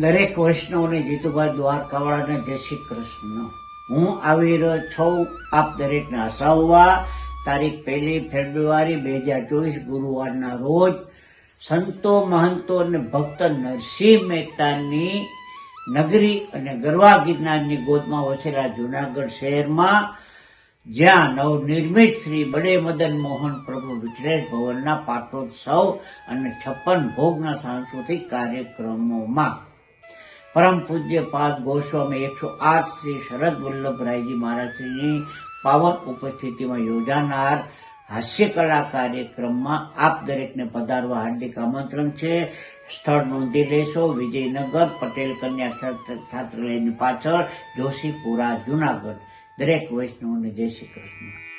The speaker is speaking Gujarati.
દરેક વૈષ્ણવને જીતુભાઈ દ્વારકાવાળાને જય શ્રી કૃષ્ણ. હું આવી રહ્યો છું આપ દરેકને હસાવવા. તારીખ પહેલી ફેબ્રુઆરી બે હજાર ચોવીસ ગુરુવારના રોજ સંતો, મહંતો અને ભક્ત નરસિંહ મહેતાની નગરી અને ગરવા ગિરનારની ગોદમાં વસેલા જુનાગઢ શહેરમાં જ્યાં નવનિર્મિત શ્રી બડે મદન મોહન પ્રભુ વિચરેશ ભવનના પાટોત્સવ અને છપ્પન ભોગના સાંસ્કૃતિક કાર્યક્રમોમાં. પરમ પૂજ્ય પાદ ગોસ્વામી એકસો આઠ શ્રી શરદ વલ્લભરાયજી મહારાજશ્રીની પાવન ઉપસ્થિતિમાં યોજાનાર હાસ્ય કલા કાર્યક્રમમાં આપ દરેકને પધારવા હાર્દિક આમંત્રણ છે. સ્થળ નોંધી લેશો. વિજયનગર, પટેલ કન્યા છાત્રાલયની પાછળ જોશીપુરા, જુનાગઢ. દરેક વૈષ્ણવને જય શ્રી કૃષ્ણ.